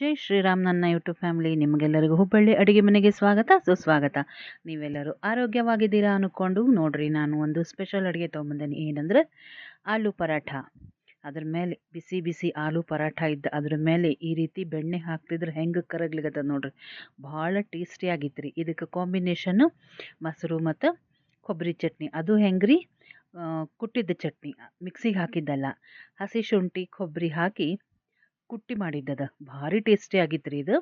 ಜೈ ಶ್ರೀರಾಮ್ ನನ್ನ YouTube family, ನಿಮಗೆಲ್ಲರಿಗೂ ಹುಬ್ಬಳ್ಳಿ ಅಡುಗೆ ಮನೆಗೆ ಸ್ವಾಗತ, ಸುಸ್ವಾಗತ. ನೀವೆಲ್ಲರೂ ಆರೋಗ್ಯವಾಗಿದ್ದೀರಾ ಅಂದ್ಕೊಂಡು ನೋಡ್ರಿ, ನಾನು ಒಂದು ಸ್ಪೆಷಲ್ ಅಡುಗೆ ತೊಗೊಂಬಂದೇನೆ. ಏನಂದ್ರೆ ಆಲೂ ಪರಾಠ. ಅದ್ರ ಮೇಲೆ ಬಿಸಿ ಬಿಸಿ ಆಲೂ ಪರಾಠ ಇದ್ದ, ಅದ್ರ ಮೇಲೆ ಈ ರೀತಿ ಬೆಣ್ಣೆ ಹಾಕ್ತಿದ್ರೆ ಹೆಂಗೆ ಕರಗ್ಲಿಕತ್ತದ ನೋಡ್ರಿ. ಭಾಳ ಟೇಸ್ಟಿಯಾಗಿತ್ತು ರೀ ಇದಕ್ಕೆ ಕಾಂಬಿನೇಷನ್ನು ಮೊಸರು ಮತ್ತು ಕೊಬ್ಬರಿ ಚಟ್ನಿ. ಅದು ಹೆಂಗ್ರಿ? ಕುಟ್ಟಿದ್ದ ಚಟ್ನಿ. ಮಿಕ್ಸಿಗೆ ಹಾಕಿದ್ದಲ್ಲ. ಹಸಿ ಶುಂಠಿ, ಕೊಬ್ಬರಿ ಹಾಕಿ ಕುಟ್ಟಿ ಮಾಡಿದ್ದದ. ಭಾರಿ ಟೇಸ್ಟಿ ಆಗಿತ್ತು ರೀ ಇದು.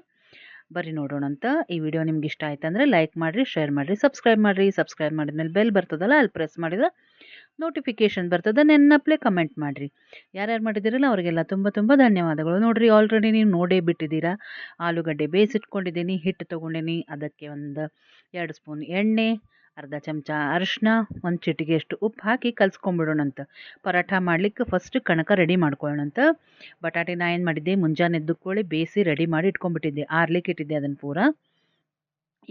ಬರ್ರಿ ನೋಡೋಣ ಅಂತ. ಈ ವಿಡಿಯೋ ನಿಮ್ಗೆ ಇಷ್ಟ ಆಯ್ತು ಅಂದರೆ ಲೈಕ್ ಮಾಡಿರಿ ಶೇರ್ ಮಾಡಿರಿ ಸಬ್ಸ್ಕ್ರೈಬ್ ಮಾಡಿರಿ. ಸಬ್ಸ್ಕ್ರೈಬ್ ಮಾಡಿದ್ಮೇಲೆ ಬೆಲ್ ಬರ್ತದಲ್ಲ, ಅಲ್ಲಿ ಪ್ರೆಸ್ ಮಾಡಿದ್ರೆ ನೋಟಿಫಿಕೇಷನ್ ಬರ್ತದೆ ನೆನ್ನಪ್ಲೆ ಕಮೆಂಟ್ ಮಾಡಿರಿ. ಯಾರ್ಯಾರು ಮಾಡಿದ್ದೀರಲ್ಲ ಅವರಿಗೆಲ್ಲ ತುಂಬ ತುಂಬ ಧನ್ಯವಾದಗಳು. ನೋಡಿರಿ ಆಲ್ರೆಡಿ ನೀವು ನೋಡೇ ಬಿಟ್ಟಿದ್ದೀರಾ. ಆಲೂಗಡ್ಡೆ ಬೇಯಿಸಿಟ್ಕೊಂಡಿದ್ದೀನಿ, ಹಿಟ್ಟು ತೊಗೊಂಡಿನಿ. ಅದಕ್ಕೆ ಒಂದು ಎರಡು ಸ್ಪೂನ್ ಎಣ್ಣೆ ಅರ್ಧ ಚಮಚ ಅರಿಶಿನ ಒಂದು ಚಿಟಿಗೆಯಷ್ಟು ಉಪ್ಪು ಹಾಕಿ ಕಲ್ಸ್ಕೊಂಬಿಡೋಣಂತ ಪರಾಠ ಮಾಡ್ಲಿಕ್ಕೆ ಫಸ್ಟ್ ಕಣಕ ರೆಡಿ ಮಾಡ್ಕೊಳ್ಳೋಣಂತ. ಬಟಾಟೆ ನಾ ಏನು ಮಾಡಿದ್ದೆ, ಮುಂಜಾನೆ ಎದ್ದುಕೊಳ್ಳಿ ಬೇಯಿಸಿ ರೆಡಿ ಮಾಡಿ ಇಟ್ಕೊಂಡ್ಬಿಟ್ಟಿದ್ದೆ. ಆರ್ಲಿಕ್ಕೆ ಇಟ್ಟಿದ್ದೆ ಅದನ್ನು ಪೂರ.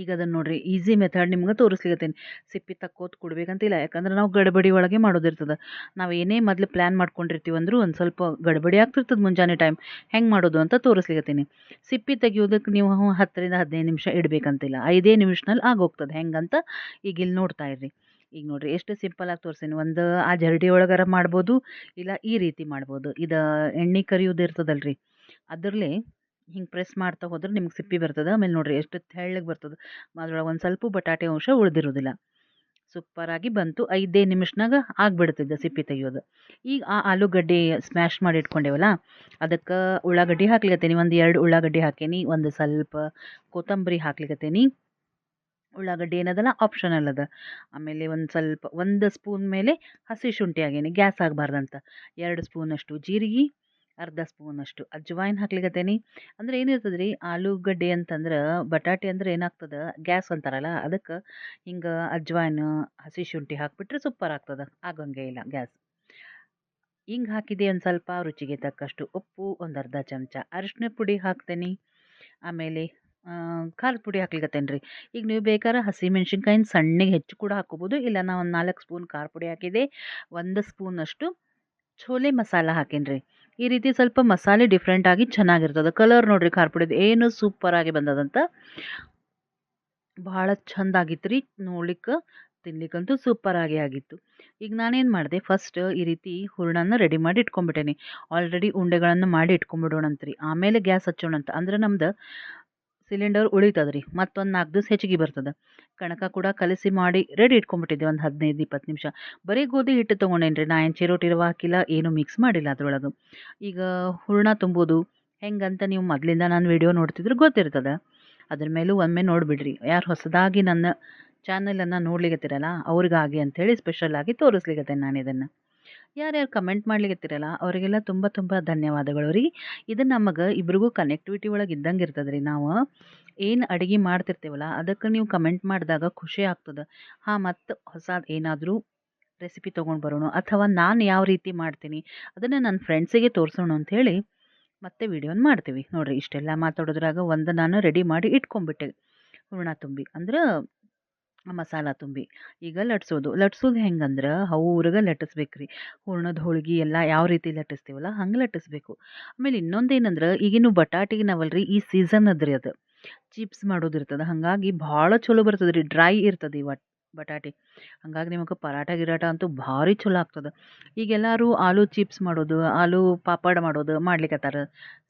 ಈಗ ಅದನ್ನು ನೋಡಿರಿ ಈಸಿ ಮೆಥಡ್ ನಿಮ್ಗೆ ತೋರಿಸ್ಲಿಕ್ಕತ್ತೀನಿ ಸಿಪ್ಪಿ ತಕ್ಕೋತ್ ಕೊಡ್ಬೇಕಂತಿಲ್ಲ, ಯಾಕಂದ್ರೆ ನಾವು ಗಡಬಡಿ ಒಳಗೆ ಮಾಡೋದಿರ್ತದೆ. ನಾವು ಏನೇ ಮೊದಲು ಪ್ಲ್ಯಾನ್ ಮಾಡ್ಕೊಂಡಿರ್ತೀವಿ ಅಂದರೂ ಒಂದು ಸ್ವಲ್ಪ ಗಡಬಡಿ ಆಗ್ತಿರ್ತದೆ ಮುಂಜಾನೆ ಟೈಮ್ ಹೆಂಗೆ ಮಾಡೋದು ಅಂತ ತೋರಿಸ್ಲಿಕ್ಕತ್ತೀನಿ ಸಿಪ್ಪಿ ತೆಗಿಯೋದಕ್ಕೆ ನೀವು ಹತ್ತರಿಂದ ಹದಿನೈದು ನಿಮಿಷ ಇಡಬೇಕಂತಿಲ್ಲ. ಐದೇ ನಿಮಿಷನಲ್ಲಿ ಆಗೋಗ್ತದೆ. ಹೆಂಗಂತ ಈಗ ಇಲ್ಲಿ ನೋಡ್ತಾ ಇರ್ರಿ. ಈಗ ನೋಡಿರಿ, ಎಷ್ಟು ಸಿಂಪಲಾಗಿ ತೋರಿಸ್ತೀನಿ ಒಂದು ಆ ಜರಡಿ ಒಳಗಾರ ಮಾಡ್ಬೋದು, ಇಲ್ಲ ಈ ರೀತಿ ಮಾಡ್ಬೋದು. ಇದು ಎಣ್ಣೆ ಕರಿಯೋದು ಇರ್ತದಲ್ರಿ. ಅದರಲ್ಲೇ ಹಿಂಗೆ ಪ್ರೆಸ್ ಮಾಡ್ತಾ ಹೋದ್ರೆ ನಿಮ್ಗೆ ಸಿಪ್ಪಿ ಬರ್ತದೆ. ಆಮೇಲೆ ನೋಡಿರಿ ಎಷ್ಟು ತೆಳ್ಳಗೆ ಬರ್ತದೆ. ಅದ್ರೊಳಗೆ ಒಂದು ಸ್ವಲ್ಪ ಬಟಾಟೆ ಅಂಶ ಉಳಿದಿರೋದಿಲ್ಲ. ಸೂಪರಾಗಿ ಬಂತು. ಐದೇ ನಿಮಿಷನಾಗ ಆಗಿಬಿಡ್ತಿದ್ದೆ ಸಿಪ್ಪಿ ತೆಗಿಯೋದು. ಈಗ ಆ ಆಲೂಗಡ್ಡೆ ಸ್ಮ್ಯಾಶ್ ಮಾಡಿ ಇಟ್ಕೊಂಡೇವಲ್ಲ ಅದಕ್ಕೆ ಉಳ್ಳಾಗಡ್ಡಿ ಹಾಕ್ಲಿಕತ್ತೀನಿ. ಒಂದು ಎರಡು ಉಳ್ಳಾಗಡ್ಡಿ ಹಾಕೇನಿ ಒಂದು ಸ್ವಲ್ಪ ಕೊತ್ತಂಬರಿ ಹಾಕ್ಲಿಕತ್ತೀನಿ. ಉಳ್ಳಾಗಡ್ಡಿ ಏನದಲ್ಲ ಆಪ್ಷನಲ್ ಅದ. ಆಮೇಲೆ ಒಂದು ಸ್ವಲ್ಪ ಒಂದು ಸ್ಪೂನ್ ಮೇಲೆ ಹಸಿ ಶುಂಠಿ ಆಗೇನಿ ಗ್ಯಾಸ್ ಆಗಬಾರ್ದಂತ. ಎರಡು ಸ್ಪೂನಷ್ಟು ಜೀರಿಗೆ ಅರ್ಧ ಸ್ಪೂನಷ್ಟು ಅಜ್ವಾಯಿನ್ ಹಾಕ್ಲಿಕ್ಕತ್ತೇನಿ ಅಂದ್ರೆ ಏನಿರ್ತದೆ ರೀ ಆಲೂಗಡ್ಡೆ ಅಂತಂದ್ರೆ ಬಟಾಟೆ ಅಂದ್ರೆ ಏನಾಗ್ತದೆ, ಗ್ಯಾಸ್ ಅಂತಾರಲ್ಲ, ಅದಕ್ಕೆ ಹಿಂಗೆ ಅಜ್ವಾಯಿನ್ ಹಸಿ ಶುಂಠಿ ಹಾಕಿಬಿಟ್ರೆ ಸೂಪರ್ ಆಗ್ತದೆ, ಆಗಂಗೆ ಇಲ್ಲ ಗ್ಯಾಸ್. ಹಿಂಗೆ ಹಾಕಿದೆ ಒಂದು ಸ್ವಲ್ಪ, ರುಚಿಗೆ ತಕ್ಕಷ್ಟು ಉಪ್ಪು, ಒಂದು ಅರ್ಧ ಚಮಚ ಅರಿಶಿನ ಪುಡಿ ಹಾಕ್ತೇನೆ. ಆಮೇಲೆ ಖಾರದ ಪುಡಿ ಹಾಕ್ಲಿಕ್ಕತ್ತೇನೆ ರೀ ಈಗ ನೀವು ಬೇಕಾದ್ರೆ ಹಸಿಮೆಣ್ಸಿನ್ಕಾಯಿನ ಸಣ್ಣಗೆ ಹೆಚ್ಚು ಕೂಡ ಹಾಕೋಬೋದು ಇಲ್ಲ ನಾ ಒಂದು ನಾಲ್ಕು ಸ್ಪೂನ್ ಖಾರ ಪುಡಿ ಹಾಕಿದೆ, ಒಂದು ಸ್ಪೂನಷ್ಟು ಛೋಲೆ ಮಸಾಲ ಹಾಕೀನಿ ರೀ ಈ ರೀತಿ ಸ್ವಲ್ಪ ಮಸಾಲೆ ಡಿಫ್ರೆಂಟ್ ಆಗಿ ಚೆನ್ನಾಗಿರ್ತದೆ. ಕಲರ್ ನೋಡ್ರಿ ಖಾರ ಪುಡಿದು ಏನು ಸೂಪರಾಗಿ ಬಂದದಂತ. ಭಾಳ ಆಗಿತ್ತು ರೀ ನೋಡ್ಲಿಕ್ಕೆ ತಿನ್ಲಿಕ್ಕಂತೂ ಸೂಪರಾಗಿ ಆಗಿತ್ತು. ಈಗ ನಾನೇನು ಮಾಡಿದೆ ಫಸ್ಟ್ ಈ ರೀತಿ ಹೂರಣನ ರೆಡಿ ಮಾಡಿ ಇಟ್ಕೊಂಡ್ಬಿಟ್ಟೇನಿ. ಆಲ್ರೆಡಿ ಉಂಡೆಗಳನ್ನು ಮಾಡಿ ಇಟ್ಕೊಂಡ್ಬಿಡೋಣಂತ ರೀ ಆಮೇಲೆ ಗ್ಯಾಸ್ ಹಚ್ಚೋಣಂತ. ಅಂದ್ರೆ ನಮ್ದು ಸಿಲಿಂಡರ್ ಉಳಿತದೆ ರೀ ಮತ್ತೊಂದು ನಾಲ್ಕು ದಿವಸ ಹೆಚ್ಚಿಗೆ ಬರ್ತದೆ. ಕಣಕ ಕೂಡ ಕಲಸಿ ಮಾಡಿ ರೆಡಿ ಇಟ್ಕೊಂಡ್ಬಿಟ್ಟಿದ್ದೆ ಒಂದು ಹದಿನೈದು ಇಪ್ಪತ್ತು ನಿಮಿಷ. ಬರೀ ಗೋಧಿ ಹಿಟ್ಟು ತೊಗೊಂಡೇನಿ ರೀ ನಾ ಏನು ಚಿರೋಟಿ ರವೆ ಹಾಕಿಲ್ಲ, ಏನೂ ಮಿಕ್ಸ್ ಮಾಡಿಲ್ಲ ಅದರೊಳಗೆ. ಈಗ ಹೂರ್ಣ ತುಂಬೋದು, ಹೆಂಗಂತ ನೀವು ಮೊದಲಿಂದ ನಾನು ವಿಡಿಯೋ ನೋಡ್ತಿದ್ರೆ ಗೊತ್ತಿರ್ತದೆ. ಅದ್ರ ಮೇಲೂ ಒಮ್ಮೆ ನೋಡಿಬಿಡ್ರಿ, ಯಾರು ಹೊಸದಾಗಿ ನನ್ನ ಚಾನಲನ್ನು ನೋಡ್ಲಿಕತ್ತಿರಲ್ಲ ಅವ್ರಿಗಾಗಿ ಅಂಥೇಳಿ ಸ್ಪೆಷಲಾಗಿ ತೋರಿಸ್ಲಿಕತ್ತೆ ನಾನು ಇದನ್ನು. ಯಾರ್ಯಾರು ಕಮೆಂಟ್ ಮಾಡ್ಲಿಕತ್ತಿರಲ್ಲ, ಅವರಿಗೆಲ್ಲ ತುಂಬ ತುಂಬ ಧನ್ಯವಾದಗಳು ರೀ. ಇದು ನಮಗೆ ಇಬ್ರಿಗೂ ಕನೆಕ್ಟಿವಿಟಿ ಒಳಗೆ ಇದ್ದಂಗೆ ಇರ್ತದೆ ರೀ ನಾವು. ಏನು ಅಡುಗೆ ಮಾಡ್ತಿರ್ತೀವಲ್ಲ, ಅದಕ್ಕೆ ನೀವು ಕಮೆಂಟ್ ಮಾಡಿದಾಗ ಖುಷಿ ಆಗ್ತದೆ. ಹಾಂ, ಮತ್ತು ಹೊಸ ಏನಾದರೂ ರೆಸಿಪಿ ತೊಗೊಂಡು ಬರೋಣ, ಅಥವಾ ನಾನು ಯಾವ ರೀತಿ ಮಾಡ್ತೀನಿ, ಅದನ್ನು ನನ್ನ ಫ್ರೆಂಡ್ಸಿಗೆ ತೋರಿಸೋಣ ಅಂಥೇಳಿ ಮತ್ತೆ ವೀಡಿಯೋನ ಮಾಡ್ತೀವಿ. ನೋಡಿರಿ, ಇಷ್ಟೆಲ್ಲ ಮಾತಾಡೋದ್ರಾಗ ಒಂದು ನಾನು ರೆಡಿ ಮಾಡಿ ಇಟ್ಕೊಂಡ್ಬಿಟ್ಟೆ ಹೂರ್ಣ ತುಂಬಿ. ಅಂದ್ರೆ ಮಸಾಲ ತುಂಬಿ. ಈಗ ಲಟ್ಸೋದು. ಲಟ್ಸೋದು ಹೆಂಗಂದ್ರೆ ಅವ್ರಿಗೆ ಲಟ್ಟಿಸ್ಬೇಕು ರೀ ಹೂರ್ಣದ ಹೋಳಿಗೆ ಎಲ್ಲ ಯಾವ ರೀತಿ ಲಟ್ಟಿಸ್ತೀವಲ್ಲ ಹಂಗೆ ಲಟ್ಟಿಸ್ಬೇಕು. ಆಮೇಲೆ ಇನ್ನೊಂದು ಏನಂದ್ರೆ ಈಗಿನ ಬಟಾಟಿಗೆ ನಾವಲ್ರಿ ಈ ಸೀಸನ್ ಅದ್ರಿ ಅದು. ಚಿಪ್ಸ್ ಮಾಡೋದು ಇರ್ತದೆ ಹಾಗಾಗಿ ಭಾಳ ಚಲೋ ಬರ್ತದೆ ರೀ ಡ್ರೈ ಇರ್ತದೆ ಈ ಬಟಾಟೆ. ಹಂಗಾಗಿ ನಿಮಗೆ ಪರಾಟ ಗಿರಾಟ ಅಂತೂ ಭಾರಿ ಚಲೋ ಆಗ್ತದೆ. ಈಗ ಎಲ್ಲರೂ ಆಲೂ ಚಿಪ್ಸ್ ಮಾಡೋದು, ಆಲೂ ಪಾಪಡ್ ಮಾಡೋದು ಮಾಡ್ಲಿಕ್ಕತ್ತಾರ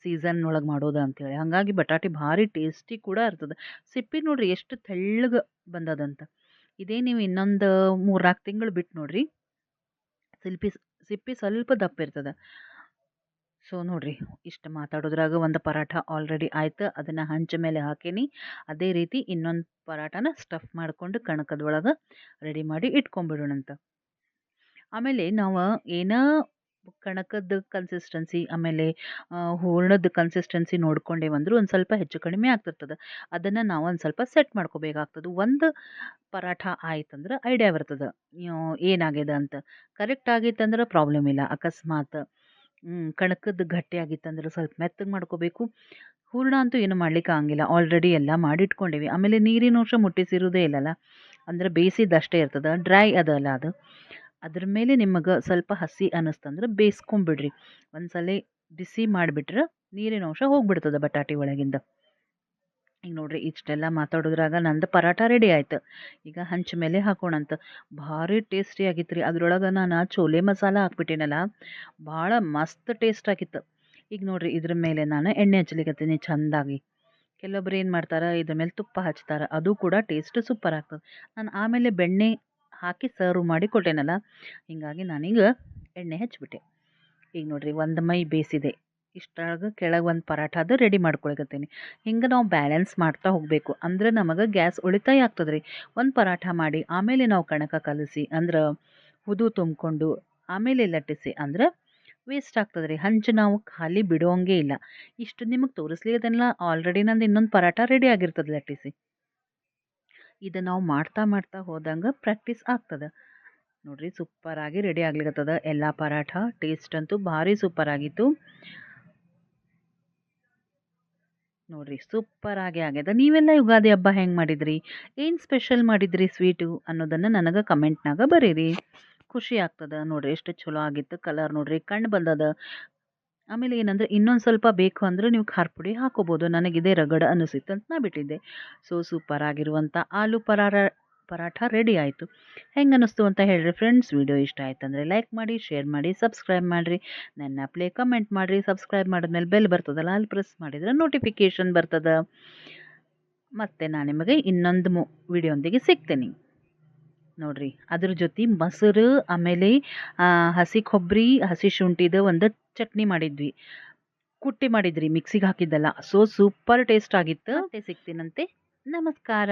ಸೀಸನ್ ಒಳಗೆ ಮಾಡೋದು ಅಂತೇಳಿ. ಹಾಗಾಗಿ ಬಟಾಟೆ ಭಾರಿ ಟೇಸ್ಟಿ ಕೂಡ ಇರ್ತದೆ. ಸಿಪ್ಪಿ ನೋಡಿರಿ ಎಷ್ಟು ತೆಳ್ಳಗೆ ಬಂದದಂತ. ಇದೇ ನೀವು ಇನ್ನೊಂದು ಮೂರ್ನಾಲ್ಕು ತಿಂಗಳು ಬಿಟ್ಟು ನೋಡಿರಿ. ಸಿಲ್ಪಿ ಸಿಪ್ಪಿ ಸ್ವಲ್ಪ ದಪ್ಪ ಇರ್ತದೆ. ಸೊ, ನೋಡಿರಿ ಇಷ್ಟು ಮಾತಾಡೋದ್ರಾಗ ಒಂದು ಪರಾಠ ಆಲ್ರೆಡಿ ಆಯ್ತು, ಅದನ್ನು ಹಂಚ ಮೇಲೆ ಹಾಕೀನಿ. ಅದೇ ರೀತಿ ಇನ್ನೊಂದು ಪರಾಠನ ಸ್ಟಫ್ ಮಾಡಿಕೊಂಡು ಕಣಕದೊಳಗೆ ರೆಡಿ ಮಾಡಿ ಇಟ್ಕೊಂಬಿಡೋಣಂತ. ಆಮೇಲೆ ನಾವು ಏನ ಕಣಕದ ಕನ್ಸಿಸ್ಟೆನ್ಸಿ ಆಮೇಲೆ ಹೂರ್ಣದ ಕನ್ಸಿಸ್ಟೆನ್ಸಿ ನೋಡ್ಕೊಂಡೇವಂದ್ರೂ ಒಂದು ಸ್ವಲ್ಪ ಹೆಚ್ಚು ಕಡಿಮೆ ಆಗ್ತಿರ್ತದೆ. ಅದನ್ನು ನಾವು ಒಂದು ಸ್ವಲ್ಪ ಸೆಟ್ ಮಾಡ್ಕೋಬೇಕಾಗ್ತದೆ. ಒಂದು ಪರಾಠ ಆಯ್ತಂದ್ರೆ ಐಡಿಯಾ ಬರ್ತದೆ. ಏನಾಗಿದೆ ಅಂತ. ಕರೆಕ್ಟ್ ಆಗೈತಂದ್ರೆ ಪ್ರಾಬ್ಲಮ್ ಇಲ್ಲ. ಅಕಸ್ಮಾತ್ ಕಣಕದ ಗಟ್ಟಿ ಆಗಿತ್ತಂದ್ರೆ ಸ್ವಲ್ಪ ಮೆತ್ತಗೆ ಮಾಡ್ಕೋಬೇಕು. ಹೂರಣ ಅಂತೂ ಏನು ಮಾಡ್ಲಿಕ್ಕೆ ಆಗಂಗಿಲ್ಲ. ಆಲ್ರೆಡಿ ಎಲ್ಲ ಮಾಡಿಟ್ಕೊಂಡಿವಿ. ಆಮೇಲೆ ನೀರಿನ ಅಂಶ ಮುಟ್ಟಿಸಿರೋದೇ ಇಲ್ಲಲ್ಲ? ಅಂದ್ರೆ ಬೇಯಿಸಿದಷ್ಟೇ ಇರ್ತದೆ. ಡ್ರೈ ಅದಲ್ಲ ಅದು. ಅದ್ರ ಮೇಲೆ ನಿಮಗೆ ಸ್ವಲ್ಪ ಹಸಿ ಅನ್ನಿಸ್ತಂದ್ರೆ ಬೇಯಿಸ್ಕೊಂಬಿಡ್ರಿ ಒಂದು ಸಲ ಬಿಸಿ ಮಾಡಿಬಿಟ್ರೆ ನೀರಿನ ಅಂಶ ಹೋಗ್ಬಿಡ್ತದೆ ಬಟಾಟಿ ಒಳಗಿಂದ. ಈಗ ನೋಡ್ರಿ ಇಷ್ಟೆಲ್ಲ ಮಾತಾಡೋದ್ರಾಗ ನಂದು ಪರಾಟ ರೆಡಿ ಆಯ್ತು. ಈಗ ಹಂಚ ಮೇಲೆ ಹಾಕೋಣಂತ. ಭಾರಿ ಟೇಸ್ಟಿ ಆಗಿತ್ತು ರೀ ಅದ್ರೊಳಗೆ ನಾನು ಚೋಲೆ ಮಸಾಲ ಹಾಕ್ಬಿಟ್ಟಿನಲ್ಲ, ಭಾಳ ಮಸ್ತ್ ಟೇಸ್ಟ್ ಆಗಿತ್ತು. ಈಗ ನೋಡ್ರಿ ಇದ್ರ ಮೇಲೆ ನಾನು ಎಣ್ಣೆ ಹಚ್ಲಿಕತ್ತೀನಿ ಚೆಂದಾಗಿ. ಕೆಲವೊಬ್ರು ಏನು ಮಾಡ್ತಾರೆ, ಇದ್ರ ಮೇಲೆ ತುಪ್ಪ ಹಚ್ತಾರೆ, ಅದು ಕೂಡ ಟೇಸ್ಟ್ ಸೂಪರ್ ಆಗ್ತದೆ. ನಾನು ಆಮೇಲೆ ಬೆಣ್ಣೆ ಹಾಕಿ ಸರ್ವ್ ಮಾಡಿ ಕೊಟ್ಟೇನಲ್ಲ, ಹೀಗಾಗಿ ನಾನೀಗ ಎಣ್ಣೆ ಹಚ್ಚಿಬಿಟ್ಟೆ ಈಗ ನೋಡ್ರಿ ಒಂದು ಮೈ ಬೇಯಿಸಿದೆ ಇಷ್ಟೊಳಗೆ ಕೆಳಗೆ ಒಂದು ಪರಾಠ ರೆಡಿ ಮಾಡ್ಕೊಳಕತ್ತೀನಿ. ಹಿಂಗೆ ನಾವು ಬ್ಯಾಲೆನ್ಸ್ ಮಾಡ್ತಾ ಹೋಗಬೇಕು. ಅಂದ್ರೆ ನಮಗೆ ಗ್ಯಾಸ್ ಉಳಿತಾಯ ಆಗ್ತದೆ ರೀ ಒಂದು ಪರಾಠ ಮಾಡಿ, ಆಮೇಲೆ ನಾವು ಕಣಕ ಕಲಸಿ, ಅಂದ್ರೆ ಹುದು ತುಂಬಿಕೊಂಡು, ಆಮೇಲೆ ಲಟ್ಟಿಸಿ, ಅಂದ್ರೆ ವೇಸ್ಟ್ ಆಗ್ತದೆ ರೀ ಹಂಚು ನಾವು ಖಾಲಿ ಬಿಡೋಂಗೆ ಇಲ್ಲ. ಇಷ್ಟು ನಿಮಗೆ ತೋರಿಸ್ಲಿಕ್ಕದಲ್ಲ ಆಲ್ರೆಡಿ ನಂದು ಇನ್ನೊಂದು ಪರಾಠ ರೆಡಿ ಆಗಿರ್ತದೆ ಲಟ್ಟಿಸಿ. ಇದು ನಾವು ಮಾಡ್ತಾ ಮಾಡ್ತಾ ಹೋದಂಗೆ ಪ್ರಾಕ್ಟೀಸ್ ಆಗ್ತದೆ. ನೋಡ್ರಿ ಸೂಪರಾಗಿ ರೆಡಿ ಆಗ್ಲಿಕತ್ತದ. ಎಲ್ಲ ಪರಾಠ ಟೇಸ್ಟ್ ಅಂತೂ ಭಾರಿ ಸೂಪರ್ ಆಗಿತ್ತು. ನೋಡ್ರಿ ಆಗಿ ಆಗ್ಯದ. ನೀವೆಲ್ಲ ಯುಗಾದಿ ಹಬ್ಬ ಹೆಂಗೆ ಮಾಡಿದ್ರಿ? ಏನು ಸ್ಪೆಷಲ್ ಮಾಡಿದ್ರಿ ಸ್ವೀಟು ಅನ್ನೋದನ್ನು ನನಗೆ ಕಮೆಂಟ್ನಾಗ ಬರೀರಿ. ಖುಷಿ ಆಗ್ತದ ನೋಡ್ರಿ ಎಷ್ಟು ಚಲೋ ಆಗಿತ್ತು ಕಲರ್ ನೋಡ್ರಿ. ಕಣ್ಣು ಬಂದದ. ಆಮೇಲೆ ಏನಂದ್ರೆ ಇನ್ನೊಂದು ಸ್ವಲ್ಪ ಬೇಕು ಅಂದ್ರೆ ನೀವು ಖಾರ ಪುಡಿ ಹಾಕೋಬೋದು. ನನಗಿದೆ ರಗಡ ಅನಿಸಿತ್ತು ಅಂತ ನಾ ಬಿಟ್ಟಿದ್ದೆ. ಸೊ ಸೂಪರ್ ಆಗಿರುವಂಥ ಆಲೂ ಪರಾರ ಪರಾಠ ರೆಡಿ ಆಯಿತು. ಹೆಂಗೆ ಅನ್ನಿಸ್ತು ಅಂತ ಹೇಳಿರಿ ಫ್ರೆಂಡ್ಸ್ ವಿಡಿಯೋ ಇಷ್ಟ ಆಯ್ತು ಅಂದರೆ ಲೈಕ್ ಮಾಡಿ ಶೇರ್ ಮಾಡಿ ಸಬ್ಸ್ಕ್ರೈಬ್ ಮಾಡಿರಿ. ನನ್ನ ಪ್ಲೇ ಕಮೆಂಟ್ ಮಾಡಿರಿ ಸಬ್ಸ್ಕ್ರೈಬ್ ಮಾಡಿದ್ಮೇಲೆ ಬೆಲ್ ಬರ್ತದಲ್ಲ ಅಲ್ಲಿ ಪ್ರೆಸ್ ಮಾಡಿದ್ರೆ ನೋಟಿಫಿಕೇಷನ್ ಬರ್ತದ. ಮತ್ತು ನಾನು ನಿಮಗೆ ಇನ್ನೊಂದು ಮು ವಿಡಿಯೋಂದಿಗೆ ಸಿಗ್ತೀನಿ. ನೋಡಿರಿ ಅದ್ರ ಜೊತೆ ಮೊಸರು ಆಮೇಲೆ ಹಸಿ ಕೊಬ್ಬರಿ ಹಸಿ ಶುಂಠಿದು ಒಂದು ಚಟ್ನಿ ಮಾಡಿದ್ವಿ. ಕುಟ್ಟಿ ಮಾಡಿದ್ರಿ ಮಿಕ್ಸಿಗೆ ಹಾಕಿದ್ದಲ್ಲ. ಸೊ ಸೂಪರ್ ಟೇಸ್ಟ್ ಆಗಿತ್ತು. ಮತ್ತೆ ಸಿಗ್ತೀನಂತೆ. ನಮಸ್ಕಾರ.